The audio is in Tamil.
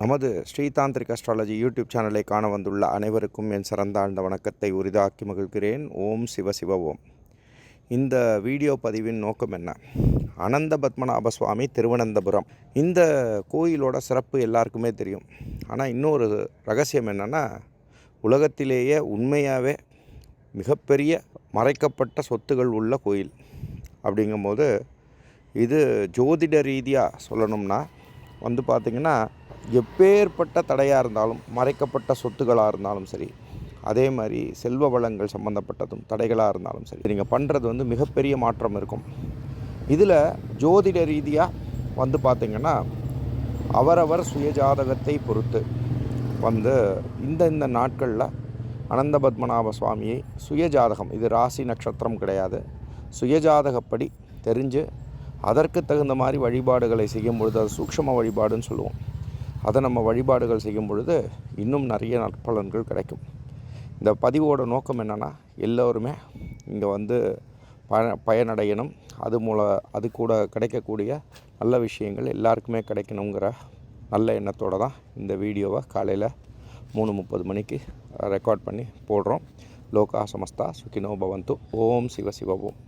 நமது ஸ்ரீதாந்திரிக் அஸ்ட்ராலஜி யூடியூப் சேனலை காண வந்துள்ள அனைவருக்கும் என் சிறந்தாழ்ந்த வணக்கத்தை உரிதாக்கி மகிழ்கிறேன். ஓம் சிவ சிவ ஓம். இந்த வீடியோ பதிவின் நோக்கம் என்ன? அனந்த பத்மநாப சுவாமி திருவனந்தபுரம். இந்த கோயிலோட சிறப்பு எல்லாருக்குமே தெரியும். ஆனால் இன்னொரு ரகசியம் என்னென்னா உலகத்திலேயே உண்மையாகவே மிகப்பெரிய மறைக்கப்பட்ட சொத்துகள் உள்ள கோயில். அப்படிங்கும்போது இது ஜோதிட ரீதியாக சொல்லணும்னா வந்து பார்த்திங்கன்னா எப்பேற்பட்ட தடையாக இருந்தாலும் மறைக்கப்பட்ட சொத்துக்களாக இருந்தாலும் சரி அதே மாதிரி செல்வ வளங்கள் சம்மந்தப்பட்டதும் தடைகளாக இருந்தாலும் சரி நீங்கள் பண்ணுறது வந்து மிகப்பெரிய மாற்றம் இருக்கும். இதில் ஜோதிட ரீதியாக வந்து பார்த்திங்கன்னா அவரவர் சுயஜாதகத்தை பொறுத்து வந்து இந்த இந்த நாட்களில் அனந்த பத்மநாப சுவாமியை சுயஜாதகம் இது ராசி நட்சத்திரம் கிடையாது. சுயஜாதகப்படி தெரிஞ்சு அதற்கு தகுந்த மாதிரி வழிபாடுகளை செய்யும் பொழுது அது சூக்ஷம வழிபாடுன்னு சொல்லுவோம். அதை நம்ம வழிபாடுகள் செய்யும் பொழுது இன்னும் நிறைய நற்பலன்கள் கிடைக்கும். இந்த பதிவோட நோக்கம் என்னென்னா எல்லோருமே இங்கே வந்து ப பயனடையணும். அது மூல அது கூட கிடைக்கக்கூடிய நல்ல விஷயங்கள் எல்லாருக்குமே கிடைக்கணுங்கிற நல்ல எண்ணத்தோடு தான் இந்த வீடியோவை காலையில் மூணு முப்பது மணிக்கு ரெக்கார்ட் பண்ணி போடுறோம். லோகா சமஸ்தா சுகினோ பவந்து. ஓம் சிவ சிவ ஓம்.